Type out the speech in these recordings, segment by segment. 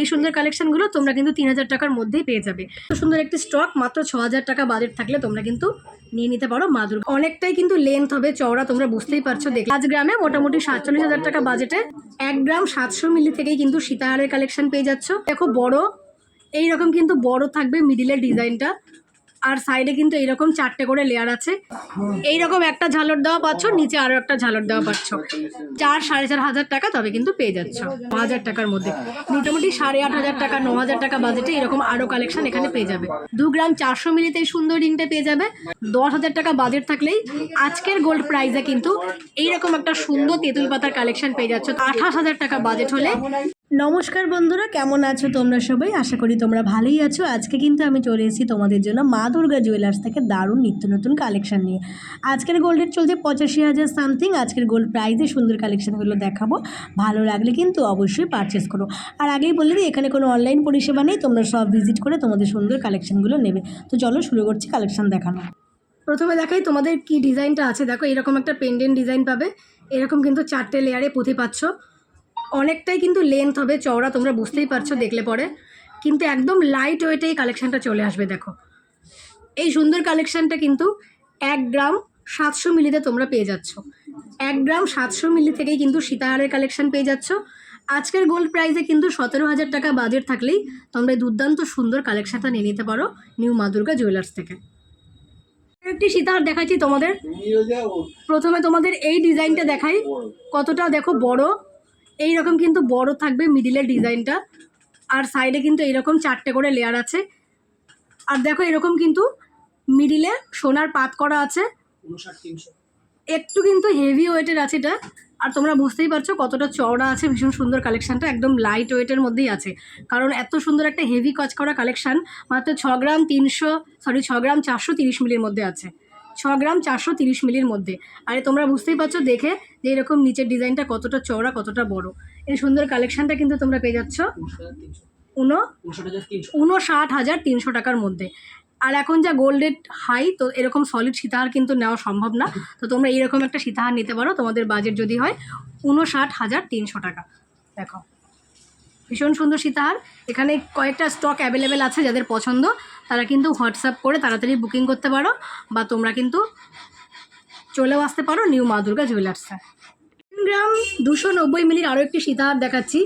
এই সুন্দর কালেকশনগুলো তোমরা কিন্তু তিন হাজার টাকার মধ্যেই পেয়ে যাবে। তো সুন্দর একটি স্টক মাত্র ছ হাজার টাকা বাজেট থাকলে তোমরা কিন্তু নিয়ে নিতে পারো মা অনেকটাই কিন্তু লেন্থ হবে, চওড়া তোমরা বুঝতেই পারছ দেখ পাঁচ গ্রামে মোটামুটি সাতচল্লিশ হাজার টাকা বাজেটে এক গ্রাম সাতশো মিলি থেকেই কিন্তু সীতাহারের কালেকশন পেয়ে যাচ্ছ। দেখো বড়, এইরকম কিন্তু বড় থাকবে মিডিলের ডিজাইনটা আর সাইডে কিন্তু এইরকম চারটে করে লেয়ার আছে। এইরকম একটা ঝালর দেওয়া পাচ্ছ, নিচে আরও একটা ঝালর দেওয়া পাচ্ছ। চার, সাড়ে চার হাজার টাকা তবে কিন্তু পেয়ে যাচ্ছ। ন হাজার টাকার মধ্যে। মোটামুটি সাড়ে আট হাজার টাকা, ন হাজার টাকা বাজেটে এরকম আরও কালেকশন এখানে পেয়ে যাবে। দু গ্রাম চারশো মিলিতে এই সুন্দর রিংটা পেয়ে যাবে। দশ হাজার টাকা বাজেট থাকলেই আজকের গোল্ড প্রাইসে কিন্তু এইরকম একটা সুন্দর তেঁতুল পাতার কালেকশন পেয়ে যাচ্ছ। আঠাশ হাজার টাকা বাজেট হলে নমস্কার বন্ধুরা, কেমন আছো তোমরা সবাই? আশা করি তোমরা ভালোই আছো। আজকে কিন্তু আমি চলে এসেছি তোমাদের জন্য মা দুর্গা জুয়েলার্স থেকে দারুণ নিত্য নতুন কালেকশান নিয়ে। আজকের গোল্ডের চলছে পঁচাশি হাজার সামথিং আজকের গোল্ড প্রাইজে সুন্দর কালেকশানগুলো দেখাবো। ভালো লাগলে কিন্তু অবশ্যই পারচেস করো। আর আগেই বলে দিই, এখানে কোনো অনলাইন পরিষেবা নেই। তোমরা সব ভিজিট করে তোমাদের সুন্দর কালেকশনগুলো নেবে। তো চলো শুরু করছি কালেকশন দেখানো। প্রথমে দেখাই তোমাদের কি ডিজাইনটা আছে। দেখো, এরকম একটা পেন্ডেন্ট ডিজাইন পাবে। এরকম কিন্তু চারটে লেয়ারে পুঁথি পাচ্ছ অনেকটাই কিন্তু লেন্থ হবে, চওড়া তোমরা বুঝতেই পারছ দেখলে পরে। কিন্তু একদম লাইট ওয়েটেই কালেকশানটা চলে আসবে, দেখো। এই সুন্দর কালেকশানটা কিন্তু এক গ্রাম সাতশো মিলিতে তোমরা পেয়ে যাচ্ছ। এক গ্রাম সাতশো মিলি থেকেই কিন্তু সীতাহারের কালেকশান পেয়ে যাচ্ছ। আজকের গোল্ড প্রাইসে কিন্তু সতেরো হাজার টাকা বাজেট থাকলেই তোমরা এই দুর্দান্ত সুন্দর কালেকশানটা নিয়ে নিতে পারো নিউ মা দুর্গা জুয়েলার্স থেকে। একটি সীতাহার দেখাচ্ছি তোমাদের। প্রথমে তোমাদের এই ডিজাইনটা দেখাই। কতটা দেখো বড় এই রকম কিন্তু বড় থাকবে মিডিলের ডিজাইনটা। আর সাইডে কিন্তু এরকম চারটে করে লেয়ার আছে। আর দেখো এরকম কিন্তু মিডিলে সোনার পাত করা আছে। একটু কিন্তু হেভি ওয়েটের আছে এটা। আর তোমরা বুঝতেই পারছ কতটা চওড়া আছে, ভীষণ সুন্দর কালেকশানটা একদম লাইট ওয়েটের মধ্যেই আছে। কারণ এত সুন্দর একটা হেভি কাজ করা কালেকশান মাত্র ছ গ্রাম তিনশো সরি ছ গ্রাম চারশো তিরিশ মিলির মধ্যে আছে। ছ গ্রাম চারশো তিরিশ মিলির মধ্যে। আরে, তোমরা বুঝতেই পারছ দেখে যে এরকম নিচের ডিজাইনটা কতটা চওড়া, কতটা বড়। এই সুন্দর কালেকশনটা কিন্তু তোমরা পেয়ে যাচ্ছ উনো উনষাট হাজার তিনশো টাকার মধ্যে। আর এখন যা গোল্ডের হাই তো এরকম সলিড সীতাহার কিন্তু নেওয়া সম্ভব না। তো তোমরা এইরকম একটা সীতাহার নিতে পারো, তোমাদের বাজেট যদি হয় উনষাট হাজার তিনশো টাকা। দেখো। ভীষণ সুন্দর সীতাহার এখানে কয়েকটা স্টক অ্যাভেলেবেল আছে যাদের পছন্দ। তারা কিন্তু হোয়াটসঅ্যাপ করে তাড়াতাড়ি বুকিং করতে পারো বা তোমরা কিন্তু চলেও আসতে পারো নিউ মা দুর্গা জুয়েলার্সে গ্রাম দুশো নব্বই মিলির আরও একটি সীতাহার দেখাচ্ছি।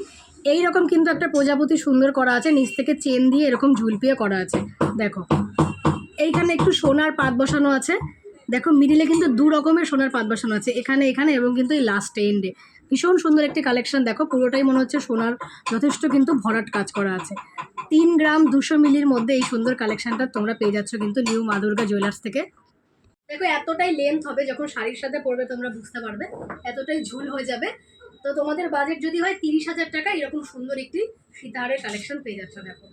এই রকম কিন্তু একটা প্রজাপতি সুন্দর করা আছে, নিচ থেকে চেন দিয়ে এরকম ঝুলপিয়ে করা আছে। দেখো, এইখানে একটু সোনার পাত বসানো আছে। দেখো মিডিলে কিন্তু দু রকমের সোনার পাত বসানো আছে, এখানে এখানে এবং কিন্তু এই লাস্ট এন্ডে ভীষণ সুন্দর একটি কালেকশন দেখো, পুরোটাই মনে হচ্ছে সোনার, যথেষ্ট কিন্তু ভরাট কাজ করা আছে। তিন গ্রাম দুশো মিলির মধ্যে এই সুন্দর কালেকশনটা তোমরা পেয়ে যাচ্ছ কিন্তু নিউ মা দুর্গা জুয়েলার্স থেকে। দেখো, এতটাই লেন্থ হবে যখন শাড়ির সাথে পরবে, তোমরা বুঝতে পারবে। এতটাই ঝুল হয়ে যাবে। তো তোমাদের বাজেট যদি হয় তিরিশ হাজার টাকা, এরকম সুন্দর একটি সীতাহারের কালেকশন পেয়ে যাচ্ছ, দেখো।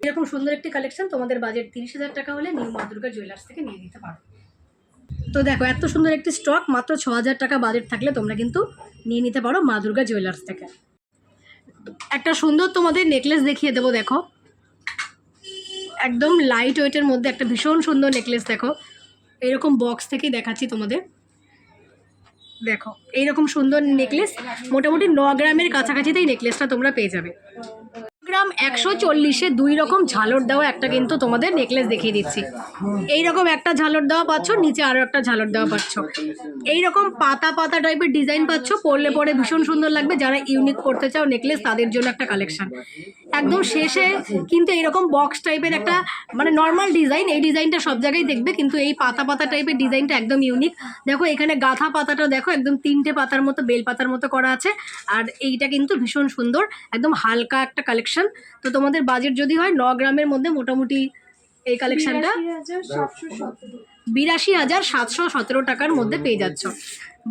এরকম সুন্দর একটি কালেকশন তোমাদের বাজেট তিরিশ হাজার টাকা হলে নিউ মা দুর্গা জুয়েলার্স থেকে নিয়ে নিতে পারো। তো দেখো, এত সুন্দর একটি স্টক মাত্র ছ হাজার টাকা বাজেট থাকলে তোমরা কিন্তু নিয়ে নিতে পারো মা দুর্গা জুয়েলার্স থেকে। একটা সুন্দর তোমাদের নেকলেস দেখিয়ে দেবো, দেখো। একদম লাইট ওয়েটের মধ্যে একটা ভীষণ সুন্দর নেকলেস দেখো। এরকম বক্স থেকেই দেখাচ্ছি তোমাদের। দেখো, এইরকম সুন্দর নেকলেস মোটামুটি ন গ্রামের কাছাকাছিতেই নেকলেসটা তোমরা পেয়ে যাবে। গ্রাম একশো চল্লিশে দুই রকম ঝালর দেওয়া একটা কিন্তু তোমাদের নেকলেস দেখিয়ে দিচ্ছি। এইরকম একটা ঝালর দেওয়া পাচ্ছ, নিচে আরও একটা ঝালর দেওয়া পাচ্ছ। এইরকম পাতা পাতা টাইপের ডিজাইন পাচ্ছ, পরলে পরে ভীষণ সুন্দর লাগবে। যারা ইউনিক করতে চাও নেকলেস তাদের জন্য একটা কালেকশন একদম শেষে কিন্তু এইরকম বক্স টাইপের একটা মানে নর্মাল ডিজাইন এই ডিজাইনটা সব জায়গায় দেখবে, কিন্তু এই পাতা পাতা টাইপের ডিজাইনটা একদম ইউনিক দেখো, এখানে গাঁথা পাতাটা দেখো, একদম তিনটে পাতার মতো, বেল পাতার মতো করা আছে। আর এইটা কিন্তু ভীষণ সুন্দর, একদম হালকা একটা কালেকশন তো তোমাদের বাজেট যদি হয় ন গ্রামের মধ্যে মোটামুটি এই কালেকশনটা বিরাশি হাজার সাতশো সতেরো। টাকার মধ্যে পেয়ে যাচ্ছ।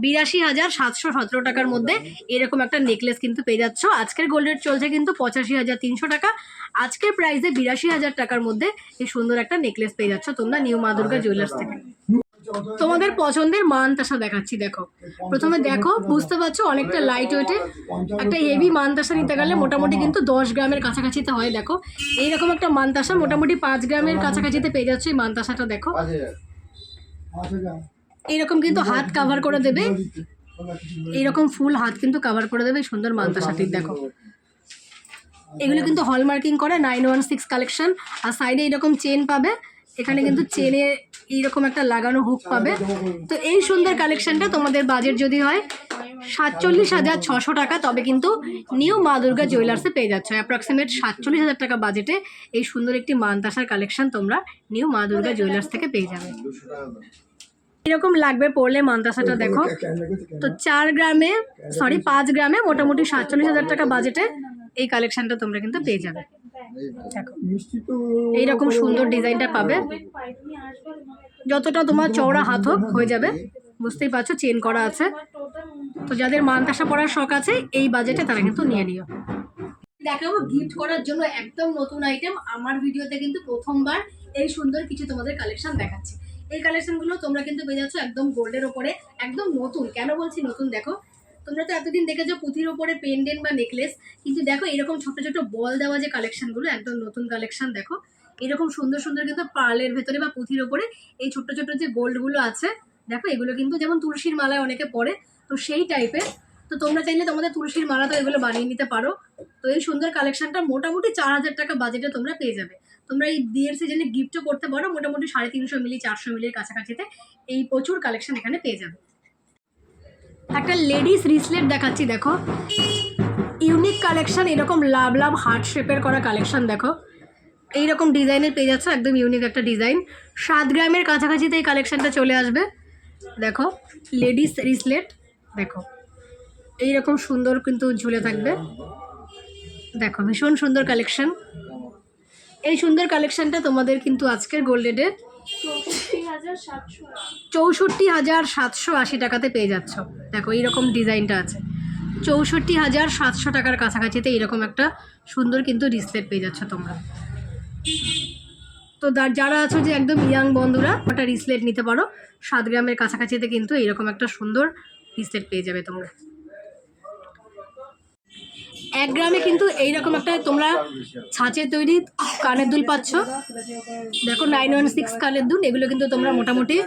বিরাশি হাজার সাতশো সতেরো টাকার মধ্যে এরকম একটা নেকলেস কিন্তু পেয়ে যাচ্ছ। আজকের গোল্ড রেট চলছে কিন্তু পঁচাশি হাজার তিনশো টাকা। আজকের প্রাইসে বিরাশি হাজার টাকার মধ্যে এই সুন্দর একটা নেকলেস পেয়ে যাচ্ছ তোমরা নিউ মা দুর্গা জুয়েলার্স থেকে। তোমাদের পছন্দের মানতাসা দেখাচ্ছি, দেখো। প্রথমে দেখো, বুঝতে পারছ, অনেকটা লাইট ওয়েটে একটা হেভি মানতাসা নিতে গেলে মোটামুটি কিন্তু দশ গ্রামের কাছাকাছিতে হয়, দেখো। এইরকম একটা মানতাসা মোটামুটি পাঁচ গ্রামের কাছাকাছিতে পেয়ে যাচ্ছে এই মানতাসাটা, দেখো। এইরকম কিন্তু হাত কাভার করে দেবে। এইরকম ফুল হাত কিন্তু কাভার করে দেবে সুন্দর মানতাসাটির, দেখো। এগুলো কিন্তু হলমার্কিং করে নাইন ওয়ান সিক্স কালেকশন আর সাইডে এরকম চেন পাবে। এখানে কিন্তু চেনে এইরকম একটা লাগানো হুক পাবে। তো এই সুন্দর কালেকশনটা তোমাদের বাজেট যদি হয়, সাতচল্লিশ হাজার ছশো টাকা, তবে কিন্তু নিউ মা দুর্গা জুয়েলার্সে পেয়ে যাচ্ছ। অ্যাপ্রক্সিমেট সাতচল্লিশ হাজার টাকা বাজেটে এই সুন্দর একটি মানতাসার কালেকশন তোমরা নিউ মা দুর্গা জুয়েলার্স থেকে পেয়ে যাবে। এরকম লাগবে পড়লে মানতাসাটা দেখো। তো চার গ্রামে সরি পাঁচ গ্রামে মোটামুটি সাতচল্লিশ হাজার টাকা বাজেটে এই কালেকশনটা তোমরা কিন্তু পেয়ে যাবে। এইরকম সুন্দর ডিজাইনটা পাবে। যতটা তোমার চওড়া হাত হোক হয়ে যাবে। বুঝতেই পারছ চেন করা আছে। তো যাদের মানতাসা পড়ার শখ আছে এই বাজেটে তারা কিন্তু নিয়ে নিও। দেখাবো গিফট করার জন্য একদম নতুন আইটেম আমার ভিডিওতে কিন্তু প্রথমবার এই সুন্দর কিছু তোমাদের কালেকশন দেখাচ্ছি। এই কালেকশনগুলো তোমরা কিন্তু পেয়ে যাচ্ছ একদম গোল্ডের ওপরে একদম নতুন। কেন বলছি নতুন? দেখো তোমরা তো এতদিন দেখেছ পুঁথির ওপরে পেন্ডেন্ট বা নেকলেস কিন্তু দেখো এরকম ছোট ছোট বল দেওয়া যে কালেকশনগুলো একদম নতুন কালেকশন দেখো, এরকম সুন্দর সুন্দর কিন্তু পার্লের ভেতরে বা পুঁথির ওপরে এই ছোট ছোট যে গোল্ডগুলো আছে, দেখো এগুলো কিন্তু যেমন তুলসীর মালায় অনেকে পরে, তো সেই টাইপের তো তোমরা চাইলে তোমাদের তুলসীর মালা তো এগুলো বানিয়ে নিতে পারো। তো এই সুন্দর কালেকশনটা মোটামুটি চার হাজার টাকা বাজেটে তোমরা পেয়ে যাবে। তোমরা এই বিয়ের সিজনে গিফটও করতে পারো, মোটামুটি সাড়ে তিনশো মিলি, চারশো মিলির কাছাকাছিতে এই প্রচুর কালেকশন এখানে পেয়ে যাবে। একটা লেডিস রিসলেট দেখাচ্ছি, দেখো। ইউনিক কালেকশন, এরকম লাভ লাভ হার্ট শেপের করা কালেকশন, দেখো। এইরকম ডিজাইনের পেয়ে যাচ্ছে, একদম ইউনিক একটা ডিজাইন। সাত গ্রামের কাছাকাছিতে এই কালেকশনটা চলে আসবে। দেখো, লেডিস রিসলেট, দেখো। এইরকম সুন্দর কিন্তু ঝুলে থাকবে। দেখো, ভীষণ সুন্দর কালেকশন। এই সুন্দর কালেকশনটা তোমাদের কিন্তু আজকের গোল্ডেডে চৌষট্টি হাজার সাতশো আশি টাকাতে পেয়ে যাচ্ছ। দেখো, এইরকম ডিজাইনটা আছে। চৌষট্টি হাজার সাতশো টাকার কাছাকাছিতে এইরকম একটা সুন্দর কিন্তু ডিসপ্লে পেয়ে যাচ্ছ তোমরা। তো যারা আছো যে একদম ইয়াং বন্ধুরা ওটা রিসলেট নিতে পারো। সাত গ্রামের কাছাকাছিতে কিন্তু এইরকম একটা সুন্দর রিসলেট পেয়ে যাবে তোমরা। এক গ্রামে কিন্তু এইরকম একটা তোমরা ছাঁচের তৈরি কানের দুল পাচ্ছ। দেখো নাইন ওয়ান সিক্স কানের দুল, এগুলো কিন্তু তোমরা মোটামুটি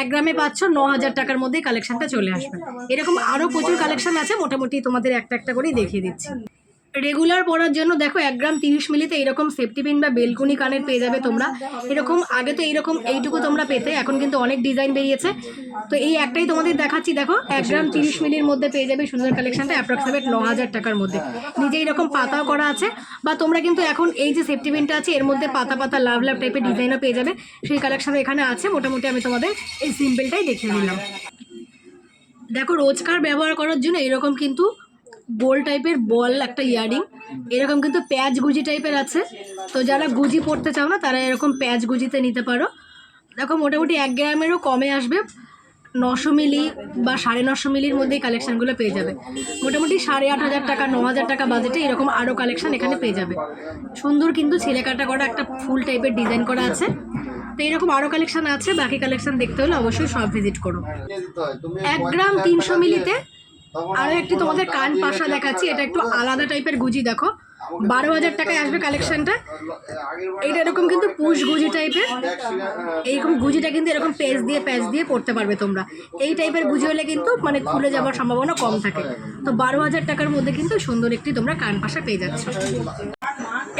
এক গ্রামে পাচ্ছ ন হাজার টাকার মধ্যে কালেকশানটা চলে আসবে। এরকম আরও প্রচুর কালেকশান আছে, মোটামুটি তোমাদের একটা একটা করেই দেখিয়ে দিচ্ছি। রেগুলার পরার জন্য দেখো এক গ্রাম তিরিশ মিলিতে এরকম সেফটি পিন বা বেলকুনি কানের পেয়ে যাবে তোমরা। এরকম আগে তো এইরকম এইটুকু তোমরা পেতে, এখন কিন্তু অনেক ডিজাইন বেরিয়েছে। তো এই একটাই তোমাদের দেখাচ্ছি, দেখো, এক গ্রাম তিরিশ মিলির মধ্যে পেয়ে যাবে সুন্দর কালেকশনটা অ্যাপ্রক্সিমেট ন হাজার টাকার মধ্যে। নিজে এরকম পাতাও করা আছে, বা তোমরা কিন্তু এখন এই যে সেফটি পিনটা আছে, এর মধ্যে পাতা পাতা লাভ লাভ টাইপের ডিজাইনও পেয়ে যাবে। সেই কালেকশনও এখানে আছে, মোটামুটি আমি তোমাদের এই সিম্পলটাই দেখিয়ে দিলাম। দেখো, রোজকার ব্যবহার করার জন্য এরকম কিন্তু গোল টাইপের বল, একটা ইয়ারিং এরকম কিন্তু প্যাচ গুজি টাইপের আছে। তো যারা গুজি পড়তে চাও না, তারা এরকম প্যাচ গুজিতে নিতে পারো। দেখো, মোটামুটি এক গ্রামেরও কমে আসবে। নশো মিলি বা সাড়ে নশো মিলির মধ্যেই কালেকশানগুলো পেয়ে যাবে। মোটামুটি সাড়ে আট হাজার টাকা, ন হাজার টাকা বাজেটে এরকম আরও কালেকশন এখানে পেয়ে যাবে। সুন্দর কিন্তু ছেলে কাটা করা একটা ফুল টাইপের ডিজাইন করা আছে। তো এরকম আরও কালেকশন আছে, বাকি কালেকশন দেখতে হলে অবশ্যই সব ভিজিট করো। এক গ্রাম তিনশো মিলিতে আরও একটি তোমাদের কান পাশা দেখাচ্ছি এটা একটু আলাদা টাইপের গুজি দেখো। বারো হাজার টাকায় আসবে কালেকশনটা এটা এরকম কিন্তু পুশ গুজি টাইপের এইরকম গুজিটা কিন্তু এরকম পেজ দিয়ে প্যাচ দিয়ে পড়তে পারবে তোমরা। এই টাইপের গুজি হলে কিন্তু মানে খুলে যাওয়ার সম্ভাবনা কম থাকে। তো বারো হাজার টাকার মধ্যে কিন্তু সুন্দর একটি তোমরা কান পাশা পেয়ে যাচ্ছ।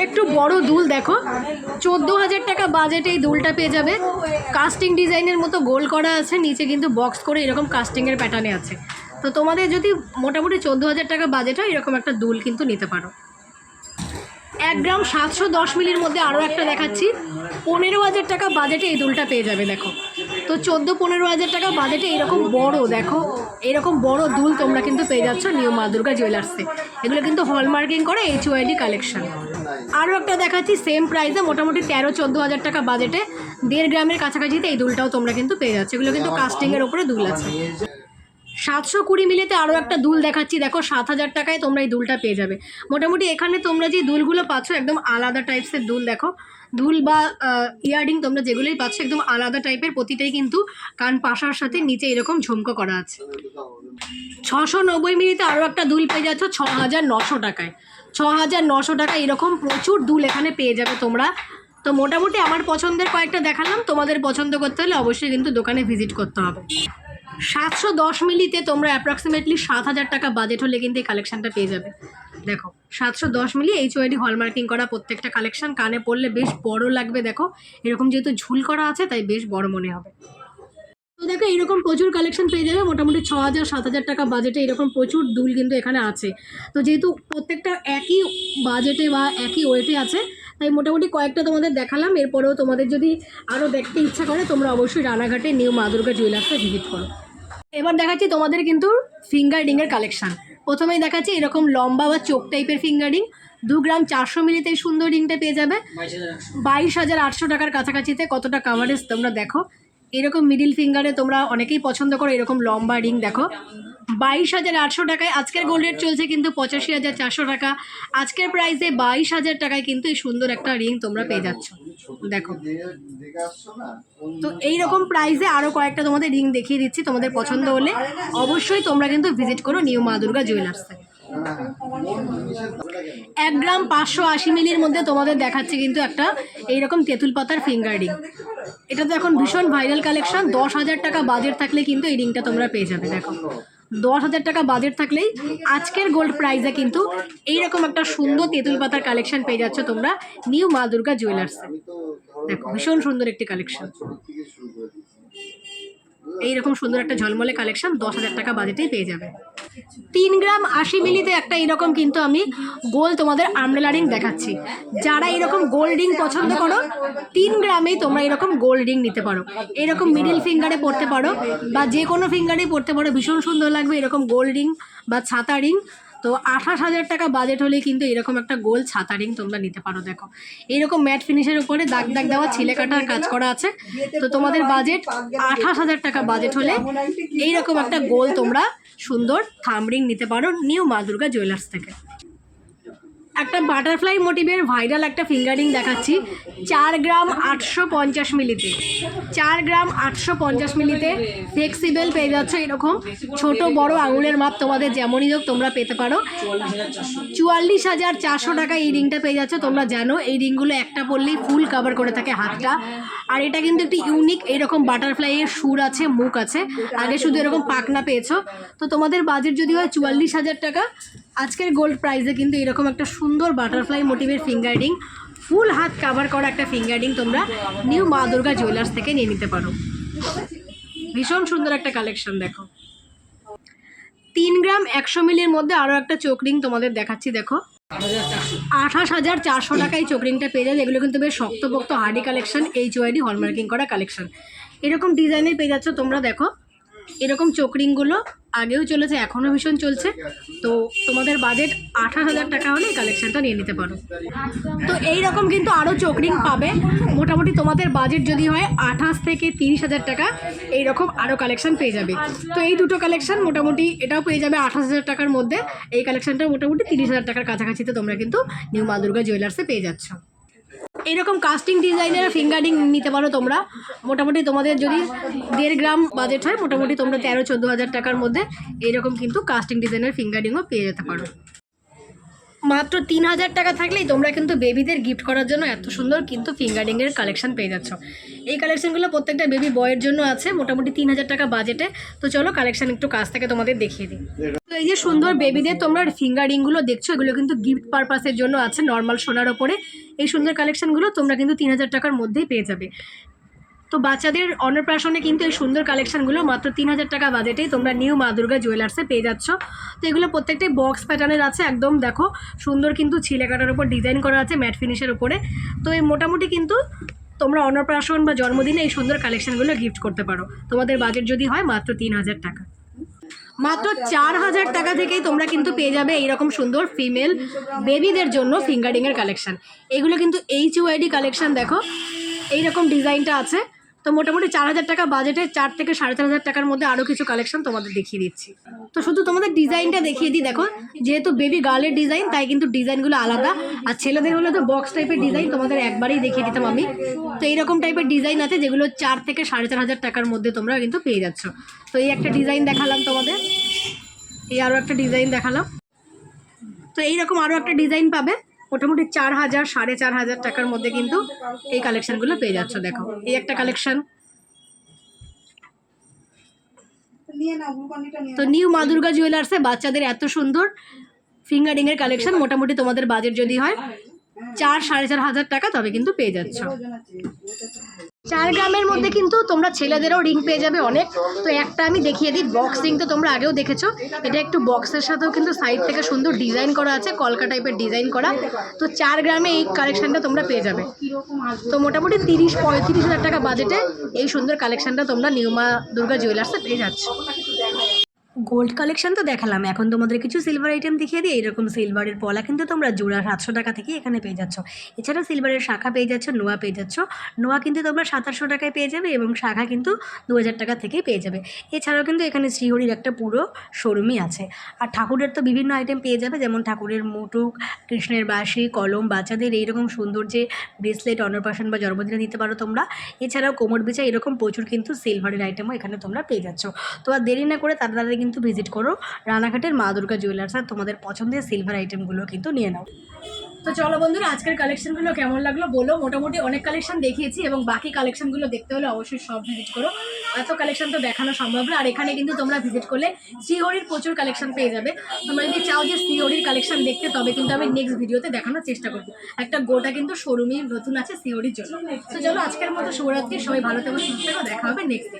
একটু বড় দুল দেখো। চোদ্দ হাজার টাকা বাজেটে এই দুলটা পেয়ে যাবে। কাস্টিং ডিজাইনের মতো গোল করা আছে নিচে কিন্তু বক্স করে এরকম কাস্টিংয়ের প্যাটার্নে আছে। তো তোমাদের যদি মোটামুটি চোদ্দ হাজার টাকা বাজেট হয় এরকম একটা দুল কিন্তু নিতে পারো। এক গ্রাম সাতশো দশ মিলির মধ্যে আরও একটা দেখাচ্ছি। পনেরো হাজার টাকা বাজেটে এই দুলটা পেয়ে যাবে দেখো। তো চোদ্দ পনেরো হাজার টাকা বাজেটে এরকম বড় দেখো এরকম বড় দুল তোমরা কিন্তু পেয়ে যাচ্ছ নিউ মা দুর্গা জুয়েলার্সে এগুলো কিন্তু হলমার্কিং করে এইচ ওয়াইডি কালেকশন আরও একটা দেখাচ্ছি সেম প্রাইসে মোটামুটি তেরো চোদ্দ হাজার টাকা বাজেটে দেড় গ্রামের কাছাকাছিতে এই দুলটাও তোমরা কিন্তু পেয়ে যাচ্ছ। এগুলো কিন্তু কাস্টিংয়ের ওপরে দুল আছে। সাতশো কুড়ি মিলিতে আরও একটা দুল দেখাচ্ছি। দেখো সাত হাজার টাকায় তোমরা এই দুলটা পেয়ে যাবে। মোটামুটি এখানে তোমরা যে দুলগুলো পাচ্ছ, একদম আলাদা টাইপসের দুল দেখো। দুল বা ইয়ারডিং তোমরা যেগুলোই পাচ্ছ, একদম আলাদা টাইপের প্রতিটাই কিন্তু কান পাশার সাথে নিচে এরকম ঝুমকো করা আছে। ছশো নব্বই মিনিটে আরও একটা দুল পেয়ে যাচ্ছ ছ হাজার নশো টাকায়। ছ হাজার নশো টাকা এরকম প্রচুর দুল এখানে পেয়ে যাবে তোমরা। তো মোটামুটি আমার পছন্দের কয়েকটা দেখালাম। তোমাদের পছন্দ করতে হলে অবশ্যই কিন্তু দোকানে ভিজিট করতে হবে। সাতশো দশ মিলিতে তোমরা অ্যাপ্রক্সিমেটলি সাত হাজার টাকা বাজেট হলে কিন্তু এই কালেকশানটা পেয়ে যাবে। দেখো, সাতশো দশ মিলি এইচ ওয়াইডি হলমার্কিং করা প্রত্যেকটা কালেকশন কানে পড়লে বেশ বড় লাগবে, দেখো। এরকম যেহেতু ঝুল করা আছে, তাই বেশ বড় মনে হবে। তো দেখো এরকম প্রচুর কালেকশন পেয়ে যাবে, মোটামুটি ছ হাজার সাত হাজার টাকা বাজেটে এরকম প্রচুর দুল কিন্তু এখানে আছে। তো যেহেতু প্রত্যেকটা একই বাজেটে বা একই ওয়েটে আছে, তাই মোটামুটি কয়েকটা তোমাদের দেখালাম। এরপরেও তোমাদের যদি আরও দেখতে ইচ্ছা করে, তোমরা অবশ্যই রানাঘাটে নিউ মা দুর্গা জুয়েলার্সে ভিজিট করো। এবার দেখাচ্ছি তোমাদের কিন্তু ফিঙ্গার এর কালেকশন প্রথমেই দেখাচ্ছি এরকম লম্বা বা চোখ টাইপের ফিঙ্গার রিং দু গ্রাম চারশো মিলিতে সুন্দর রিংটা পেয়ে যাবে। বাইশ হাজার আটশো। টাকার কাছাকাছিতে কতটা কাভারেজ তোমরা দেখো। এরকম মিডিল ফিঙ্গারে তোমরা অনেকেই পছন্দ করো, এরকম লম্বা রিং দেখো। বাইশ হাজার আটশো টাকায় আজকের গোল্ড রেট চলছে কিন্তু পঁচাশি হাজার চারশো টাকা। আজকের প্রাইসে বাইশ হাজার টাকায় কিন্তু এই সুন্দর একটা রিং তোমরা পেয়ে যাচ্ছ। দেখো। তো এই রকম প্রাইসে আরও কয়েকটা তোমাদের রিং দেখিয়ে দিচ্ছি তোমাদের পছন্দ হলে। অবশ্যই তোমরা কিন্তু ভিজিট করো নিউ মা দুর্গা জুয়েলার্সে এক গ্রাম পাঁচশো আশি মিলির মধ্যে তোমাদের দেখাচ্ছে কিন্তু একটা এইরকম তেঁতুল পাতার ফিঙ্গার রিং এটা তো এখন ভীষণ ভাইরাল কালেকশন দশ হাজার টাকা বাজেট থাকলে কিন্তু এই রিংটা তোমরা পেয়ে যাবে, দেখো। দশ হাজার টাকা বাজেট থাকলেই আজকের গোল্ড প্রাইজে কিন্তু এইরকম একটা সুন্দর তেঁতুল পাতার কালেকশন পেয়ে যাচ্ছ তোমরা নিউ মা দুর্গা জুয়েলার্স দেখো, ভীষণ সুন্দর একটি কালেকশন এইরকম সুন্দর একটা ঝলমলে কালেকশন দশ হাজার টাকা বাজেটেই পেয়ে যাবে। তিন গ্রাম আশি মিলিতে একটা এরকম কিন্তু আমি গোল তোমাদের আমরেলা রিং দেখাচ্ছি। যারা এরকম গোল্ড রিং পছন্দ করো, তিন গ্রামে তোমরা এরকম গোল্ড রিং নিতে পারো। এরকম মিডিল ফিঙ্গারে পড়তে পারো বা যে কোনো ফিঙ্গারে পড়তে পারো, ভীষণ সুন্দর লাগবে এরকম গোল্ড রিং বা ছাতা রিং। তো আঠাশ হাজার টাকা বাজেট হলেই কিন্তু এরকম একটা গোল ছাতা রিং তোমরা নিতে পারো, দেখো। এইরকম ম্যাট ফিনিশের উপরে দাগ দাগ দেওয়া ছেলে কাটার কাজ করা আছে। তো তোমাদের বাজেট আঠাশ হাজার টাকা বাজেট হলে এইরকম একটা গোল তোমরা সুন্দর থাম রিং নিতে পারো নিউ মা দুর্গা জুয়েলার্স থেকে। একটা বাটারফ্লাই মোটিভের ভাইরাল একটা ফিঙ্গারিং দেখাচ্ছি। চার গ্রাম আটশো পঞ্চাশ মিলিতে। চার গ্রাম আটশো পঞ্চাশ মিলিতে ফ্লেক্সিবেল পেয়ে যাচ্ছ এরকম। ছোট, বড় আঙুলের মাপ তোমাদের যেমনই হোক তোমরা পেতে পারো। চুয়াল্লিশ হাজার চারশো টাকা এই রিংটা পেয়ে যাচ্ছ, তোমরা জানো। এই রিংগুলো একটা পরলেই ফুল কভার করে থাকে হাতটা। আর এটা কিন্তু একটি ইউনিক এরকম বাটারফ্লাইয়ের সুর আছে, মুখ আছে। আগে শুধু এরকম পাকনা পেয়েছ। তো তোমাদের বাজেট যদি হয় চুয়াল্লিশ হাজার টাকা আজকের গোল্ড প্রাইজে কিন্তু এরকম একটা সুন্দর বাটারফ্লাই মোটিভের ফিঙ্গার ফুল হাত কাভার করা একটা ফিঙ্গার তোমরা নিউ মা দুর্গা জুয়েলার্স থেকে নিয়ে নিতে পারো। ভীষণ সুন্দর একটা কালেকশন দেখো। তিন গ্রাম একশো মিলির মধ্যে আরও একটা চোখ রিং তোমাদের দেখাচ্ছি, দেখো। আঠাশ হাজার চারশো টাকায় চোখ রিংটা পেয়ে যাবে, এগুলো কিন্তু বেশ শক্তপোক্ত hardy collection H UID hallmarking করা কালেকশন এরকম ডিজাইনের পেয়ে যাচ্ছ তোমরা, দেখো। এরকম চোখ রিংগুলো আগেও চলেছে, এখনও ভীষণ চলছে। তো তোমাদের বাজেট আঠাশ হাজার টাকা হলে এই কালেকশনটা নিয়ে নিতে পারো। তো এই রকম কিন্তু আরও চোখ রিং পাবে। মোটামুটি তোমাদের বাজেট যদি হয় আঠাশ থেকে তিরিশ হাজার টাকা, এইরকম আরও কালেকশন পেয়ে যাবে। তো এই দুটো কালেকশন মোটামুটি এটাও পেয়ে যাবে আঠাশ হাজার টাকার মধ্যে। এই কালেকশনটা মোটামুটি তিরিশ হাজার টাকার কাছাকাছিতে তোমরা কিন্তু নিউ মা দুর্গা জুয়েলার্সে পেয়ে যাচ্ছ। এরকম কাস্টিং ডিজাইনের ফিঙ্গারিং নিতে পারো তোমরা। মোটামুটি তোমাদের যদি দেড় গ্রাম বাজেট হয়, মোটামুটি তোমরা তেরো চোদ্দ হাজার টাকার মধ্যে এইরকম কিন্তু কাস্টিং ডিজাইনের ফিঙ্গারিংও পেয়ে যেতে পারো। মাত্র তিন হাজার টাকা থাকলেই তোমরা কিন্তু বেবিদের গিফট করার জন্য এত সুন্দর কিন্তু ফিঙ্গারিংয়ের কালেকশন পেয়ে যাচ্ছ। এই কালেকশনগুলো প্রত্যেকটা বেবি বয়ের জন্য আছে, মোটামুটি তিন হাজার টাকা বাজেটে তো চলো কালেকশন একটু কাছ থেকে তোমাদের দেখিয়ে দিই। তো এই যে সুন্দর বেবিদের তোমরা ফিঙ্গারিংগুলো দেখছ, এগুলো কিন্তু গিফট পারপাসের জন্য আছে নর্মাল সোনার ওপরে। এই সুন্দর কালেকশনগুলো তোমরা কিন্তু তিন হাজার টাকার মধ্যেই পেয়ে যাবে। তো বাচ্চাদের অন্নপ্রাশনে কিন্তু এই সুন্দর কালেকশনগুলো মাত্র তিন হাজার টাকা বাজেটেই তোমরা নিউ মা দুর্গা জুয়েলার্সে পেয়ে যাচ্ছ। তো এগুলো প্রত্যেকটাই বক্স প্যাটার্নের আছে, একদম দেখো সুন্দর কিন্তু ছিলে কাটার উপর ডিজাইন করা আছে ম্যাট ফিনিশের উপরে। তো এই মোটামুটি কিন্তু তোমরা অন্নপ্রাশন বা জন্মদিনে এই সুন্দর কালেকশনগুলো গিফট করতে পারো। তোমাদের বাজেট যদি হয় মাত্র তিন হাজার টাকা। মাত্র চার হাজার টাকা থেকেই তোমরা কিন্তু পেয়ে যাবে এইরকম সুন্দর ফিমেল বেবিদের জন্য ফিঙ্গারিংয়ের কালেকশান এগুলো কিন্তু এইচ ওয়াইডি কালেকশন দেখো, এইরকম ডিজাইনটা আছে। তো মোটামুটি চার হাজার টাকা বাজেটে চার থেকে সাড়ে চার হাজার টাকার মধ্যে আরও কিছু কালেকশন তোমাদের দেখিয়ে দিচ্ছি। তো শুধু তোমাদের ডিজাইনটা দেখিয়ে দিই, দেখো, যেহেতু বেবি গার্লের ডিজাইন তাই কিন্তু ডিজাইনগুলো আলাদা। আর ছেলেদের হলে তো বক্স টাইপের ডিজাইন তোমাদের একবারেই দেখিয়ে দিতাম আমি। তো এইরকম টাইপের ডিজাইন আছে, যেগুলো চার থেকে সাড়ে চার হাজার টাকার মধ্যে তোমরা কিন্তু পেয়ে যাচ্ছ। তো এই একটা ডিজাইন দেখালাম তোমাদের। এই আরও একটা ডিজাইন দেখালাম। তো এইরকম আরও একটা ডিজাইন পাবে। মোটামুটি চার হাজার, সাড়ে চার হাজার টাকার মধ্যে কিন্তু এই কালেকশনগুলো পেয়ে যাচ্ছ, দেখো। এই একটা কালেকশান তো নিউ মা দুর্গা জুয়েলার্সে বাচ্চাদের এত সুন্দর ফিঙ্গারিংয়ের কালেকশন মোটামুটি তোমাদের বাজেট যদি হয় চার, সাড়ে চার হাজার টাকা তবে কিন্তু পেয়ে যাচ্ছ। চার গ্রামের মধ্যে কিন্তু তোমরা ছেলেদেরও রিং পেয়ে যাবে অনেক। তো একটা আমি দেখিয়ে দিই বক্স রিং তো তোমরা আগেও দেখেছ। এটা একটু বক্সের সাথেও কিন্তু সাইড থেকে সুন্দর ডিজাইন করা আছে, কলকা টাইপের ডিজাইন করা। তো চার গ্রামে এই কালেকশানটা তোমরা পেয়ে যাবে। তো মোটামুটি তিরিশ, পঁয়ত্রিশ হাজার টাকা বাজেটে এই সুন্দর কালেকশানটা তোমরা নিউমা দুর্গা জুয়েলার্সে পেয়ে যাচ্ছ। গোল্ড কালেকশন তো দেখালাম। এখন তোমাদের কিছু সিলভার আইটেম দেখিয়ে দিই। এরকম সিলভারের পলা কিন্তু তোমরা জোড়া সাতশো টাকা থেকে এখানে পেয়ে যাচ্ছ। এছাড়া সিলভারের শাখা পেয়ে যাচ্ছ, নোয়া পেয়ে যাচ্ছ। নোয়া কিন্তু তোমরা সাতাশশো টাকায় পেয়ে যাবে এবং শাখা কিন্তু দু হাজার টাকা থেকেই পেয়ে যাবে। এছাড়াও কিন্তু এখানে শ্রীহরির একটা পুরো শোরুমই আছে। আর ঠাকুরের তো বিভিন্ন আইটেম পেয়ে যাবে, যেমন ঠাকুরের মুটুক, কৃষ্ণের বাঁশি, কলম, বাচ্চাদের এইরকম সুন্দর যে ব্রেসলেট অন্নপ্রাশন বা জন্মদিনে দিতে পারো তোমরা। এছাড়াও কোমর বেচা এরকম প্রচুর কিন্তু সিলভারের আইটেমও এখানে তোমরা পেয়ে যাচ্ছ। তো আর দেরি না করে তাড়াতাড়ি কিন্তু ভিজিট করো। রানাঘাটের মা দুর্গা জুয়েলার্স আর তোমাদের পছন্দের সিলভার আইটেমগুলো কিন্তু নিয়ে নাও। তো চলো বন্ধুরা, আজকের কালেকশনগুলো কেমন লাগল বলো। মোটামুটি অনেক কালেকশন দেখিয়েছি এবং বাকি কালেকশনগুলো দেখতে হলে অবশ্যই সব ভিজিট করো। এত কালেকশন তো দেখানো সম্ভব না। আর এখানে কিন্তু তোমরা ভিজিট করলে শ্রীহরির প্রচুর কালেকশন পেয়ে যাবে। তোমরা যদি চাও যে শ্রীহরির কালেকশন দেখতে, তবে কিন্তু আমি নেক্সট ভিডিওতে দেখানোর চেষ্টা করব। একটা গোটা কিন্তু শোরুমই নতুন আছে শ্রীহরির জন্য। তো চলো আজকের মতো শিবরাত্রি সবাই ভালো থেকো, সুস্থ দেখা হবে নেক্সট